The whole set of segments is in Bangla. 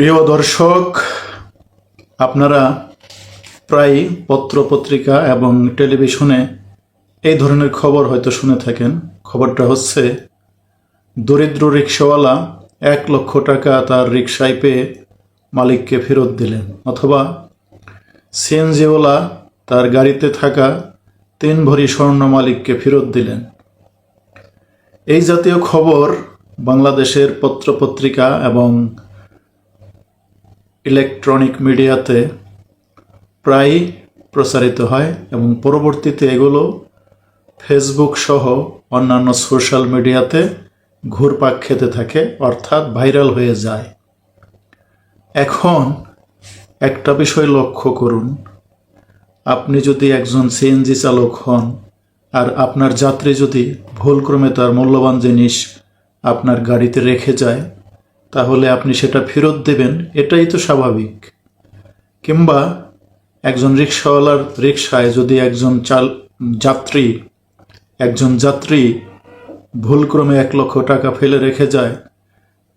প্রিয় দর্শক, আপনারা প্রায় পত্রপত্রিকা এবং টেলিভিশনে এই ধরনের খবর হয়তো শুনে থাকেন। খবরটা হচ্ছে, দরিদ্র রিক্সাওয়ালা এক লক্ষ টাকা তার রিক্সায় পেয়ে মালিককে ফেরত দিলেন অথবা সিএনজিওয়ালা তার গাড়িতে থাকা তিন ভরি স্বর্ণ মালিককে ফেরত দিলেন। এই জাতীয় খবর বাংলাদেশের পত্রপত্রিকা এবং ইলেকট্রনিক মিডিয়াতে প্রায় প্রচারিত হয় এবং পরবর্তীতে এগুলো ফেসবুক সহ অন্যান্য সোশ্যাল মিডিয়াতে ঘুরপাক খেতে থাকে, অর্থাৎ ভাইরাল হয়ে যায়। এখন একটা বিষয় লক্ষ্য করুন। আপনি যদি একজন সিএনজি চালক হন আর আপনার যাত্রী যদি ভুলক্রমে তার মূল্যবান জিনিস আপনার গাড়িতে রেখে যায় তাহলে আপনি সেটা ফেরত দেবেন, এটাই তো স্বাভাবিক। কিংবা একজন রিক্সাওয়ালার রিক্সায় যদি একজন চাল, যাত্রী, একজন যাত্রী ভুলক্রমে এক লক্ষ টাকা ফেলে রেখে যায়,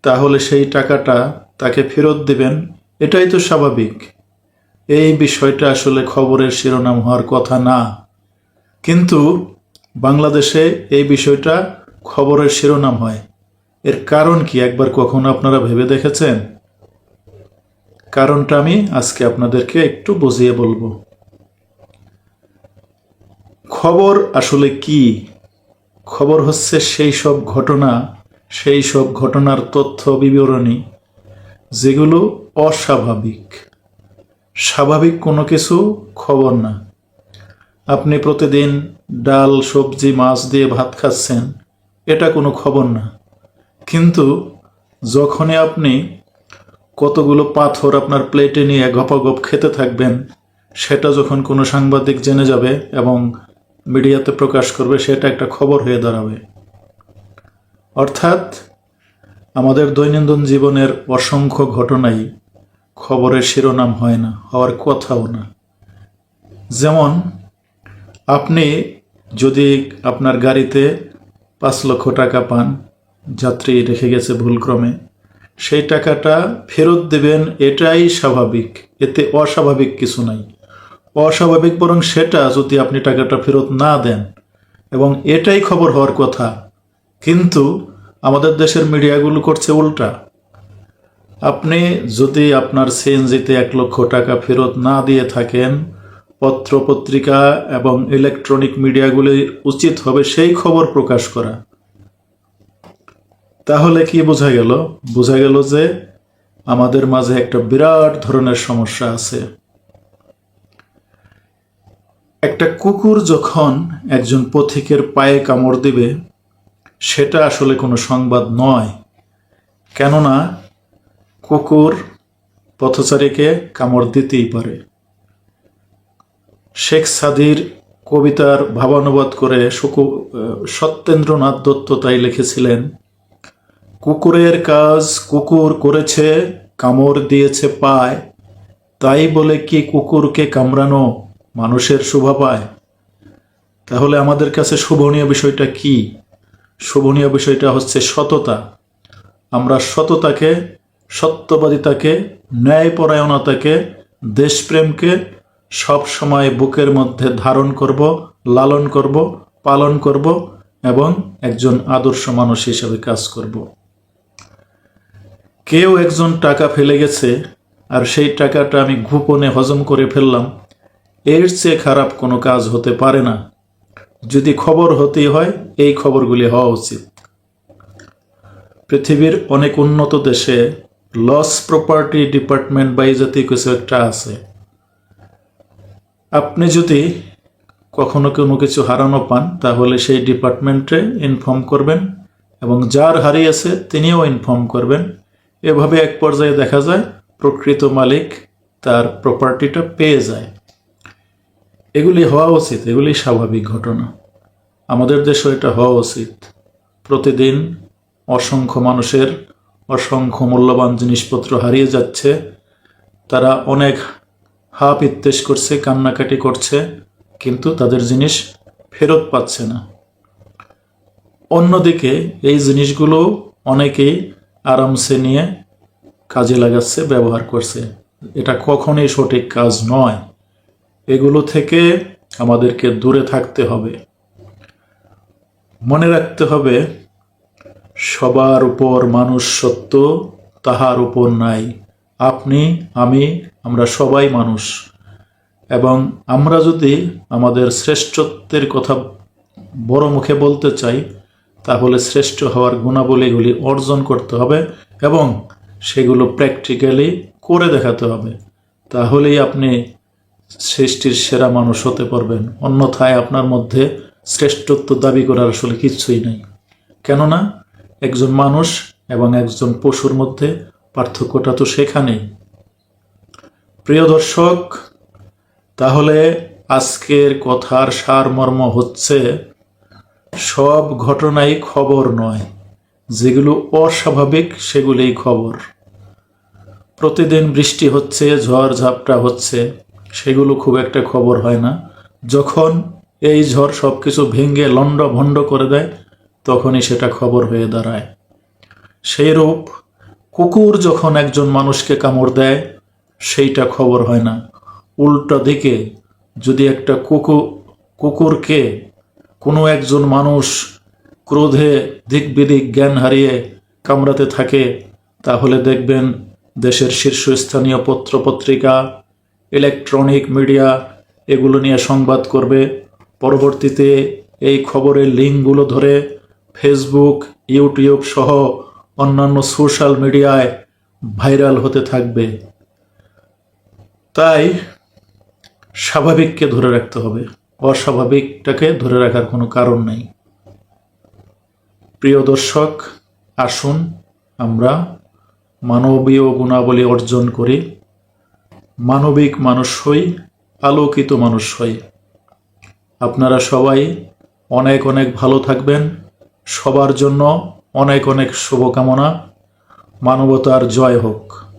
তাহলে সেই টাকাটা তাকে ফেরত দেবেন, এটাই তো স্বাভাবিক। এই বিষয়টা আসলে খবরের শিরোনাম হওয়ার কথা না। কিন্তু বাংলাদেশে এই বিষয়টা খবরের শিরোনাম হয়। এর কারণ কি একবার কখনো আপনারা ভেবে দেখেছেন? কারণটা আমি আজকে আপনাদেরকে একটু বুঝিয়ে বলব। খবর আসলে কি? খবর হচ্ছে সেই সব ঘটনা, সেই সব ঘটনার তথ্য বিবরণী, যেগুলো অস্বাভাবিক। স্বাভাবিক কোনো কিছু খবর না। আপনি প্রতিদিন ডাল, সবজি, মাছ দিয়ে ভাত খাচ্ছেন, এটা কোনো খবর না। যখনই আপনি কতগুলো পাথর আপনার প্লেটে নিয়ে গপাগপ খেতে থাকবেন, সেটা যখন কোনো সাংবাদিক জেনে যাবে এবং মিডিয়াতে প্রকাশ করবে, সেটা একটা খবর হয়ে দাঁড়াবে। অর্থাৎ আমাদের দৈনন্দিন জীবনের অসংখ্য ঘটনাই খবরের শিরোনাম হয় না, হওয়ার কথাও না। যেমন, আপনি যদি আপনার গাড়িতে পাঁচ লক্ষ টাকা পান যাত্রী রেখে গেছে ভুলক্রমে। সেই টাকাটা ফেরত দেবেন এটাই স্বাভাবিক। এতে অস্বাভাবিক কিছু নাই। অস্বাভাবিক বরং সেটা যদি আপনি টাকাটা ফেরত না দেন। এবং এটাই খবর হওয়ার কথা। কিন্তু আমাদের দেশের মিডিয়াগুলো করছে উল্টা। আপনি যদি আপনার সিএনজিতে এক লক্ষ টাকা ফেরত না দিয়ে থাকেন, পত্র পত্রিকা এবং ইলেকট্রনিক মিডিয়াগুলি উচিত হবে সেই খবর প্রকাশ করা। তাহলে কি বোঝা গেল? বোঝা গেল যে আমাদের মাঝে একটা বিরাট ধরনের সমস্যা আছে। একটা কুকুর যখন একজন পথিকের পায়ে কামড় দিবে, সেটা আসলে কোনো সংবাদ নয়। কেননা কুকুর পথচারীকে কামড় দিতেই পারে। শেখ সাদির কবিতার ভাবানুবাদ করে সত্যেন্দ্রনাথ দত্ত তাই লিখেছিলেন কুকুরের কাজ কুকুর করেছে, কামড় দিয়েছে পায়। তাই বলে কি কুকুরকে কামড়ানো মানুষের শোভা পায়? তাহলে আমাদের কাছে শোভনীয় বিষয়টা কি? শোভনীয় বিষয়টা হচ্ছে সততা। আমরা সততাকে, সত্যবাদিতাকে, ন্যায়পরায়ণতাকে, দেশপ্রেমকে সব সময় বুকের মধ্যে ধারণ করব, লালন করব, পালন করব এবং একজন আদর্শ মানুষ হিসেবে কাজ করব। কেউ একজন টাকা ফেলে গেছে আর সেই টাকাটা আমি গোপনে হজম করে ফেললাম। এর চেয়ে খারাপ কোনো কাজ হতে পারে না। যদি খবর হতেই হয়, এই খবরগুলি হওয়া উচিত। পৃথিবীর অনেক উন্নত দেশে লস প্রপার্টি ডিপার্টমেন্ট বা এই জাতীয় কিছু একটা আছে। আপনি যদি কখনো কোনো কিছু হারানো পান, তাহলে সেই ডিপার্টমেন্টে ইনফর্ম করবেন এবং যার হারিয়েছে, তিনিও ইনফর্ম করবেন। এভাবে এক পর্যায়ে দেখা যায়, প্রকৃত মালিক তার প্রপার্টিটা পেয়ে যায়। এগুলি হওয়া উচিত, এগুলি স্বাভাবিক ঘটনা। আমাদের দেশেও এটা হওয়া উচিত। প্রতিদিন অসংখ্য মানুষের অসংখ্য মূল্যবান জিনিসপত্র হারিয়ে যাচ্ছে। তারা অনেক হাপ ইত্তেস করছে, কান্নাকাটি করছে, কিন্তু তাদের জিনিস ফেরত পাচ্ছে না। অন্যদিকে এই জিনিসগুলো অনেকেই আরামসে নিয়ে কাজে লাগাচ্ছে, ব্যবহার করছে। এটা কখনোই সঠিক কাজ নয়। এগুলো থেকে আমাদেরকে দূরে থাকতে হবে। মনে রাখতে হবে, সবার উপর মানুষ সত্য, তাহার উপর নাই। আপনি, আমি, আমরা সবাই মানুষ। এবং আমরা যদি আমাদের শ্রেষ্ঠত্বের কথা বড় মুখে বলতে চাই তাহলে শ্রেষ্ঠ হওয়ার গুণাবলীগুলি অর্জন করতে হবে এবং সেগুলো প্র্যাকটিক্যালি করে দেখাতে হবে। তাহলেই আপনি সৃষ্টির সেরা মানুষ হতে পারবেন। অন্যথায় আপনার মধ্যে শ্রেষ্ঠত্ব দাবি করার আসলে কিচ্ছুই নেই। কেননা একজন মানুষ এবং একজন পশুর মধ্যে পার্থক্যটা তো সেখানেই। প্রিয় দর্শক, তাহলে আজকের কথার সারমর্ম হচ্ছে সব ঘটনাই খবর নয়, যেগুলো অস্বাভাবিক সেগুলোই খবর। প্রতিদিন বৃষ্টি হচ্ছে, ঝড় ঝাপটা হচ্ছে, সেগুলো খুব একটা খবর হয় না। যখন এই ঝড় সব কিছু ভেঙে লণ্ড ভণ্ড করে দেয়, তখনই সেটা খবর হয়ে দাঁড়ায়। সেই রূপ কুকুর যখন একজন মানুষকে কামড় দেয়, সেইটা খবর হয় না। উল্টো দিকে যদি একটা কুকুর কুকুরকে কোনো একজন মানুষ ক্রোধে দিক বিদিক জ্ঞান হারিয়ে কামড়াতে থাকে, তাহলে দেখবেন দেশের শীর্ষস্থানীয় পত্রপত্রিকা, ইলেকট্রনিক মিডিয়া এগুলো নিয়ে সংবাদ করবে। পরবর্তীতে এই খবরের লিঙ্কগুলো ধরে ফেসবুক, ইউটিউব সহ অন্যান্য সোশ্যাল মিডিয়ায় ভাইরাল হতে থাকবে। তাই স্বাভাবিককে ধরে রাখতে হবে। অস্বাভাবিকটাকে ধরে রাখার কোনো কারণ নেই। প্রিয় দর্শক, আসুন আমরা মানবীয় গুণাবলী অর্জন করি। মানবিক মানুষ হই, আলোকিত মানুষ হই। আপনারা সবাই অনেক অনেক ভালো থাকবেন। সবার জন্য অনেক অনেক শুভকামনা। মানবতার জয় হোক।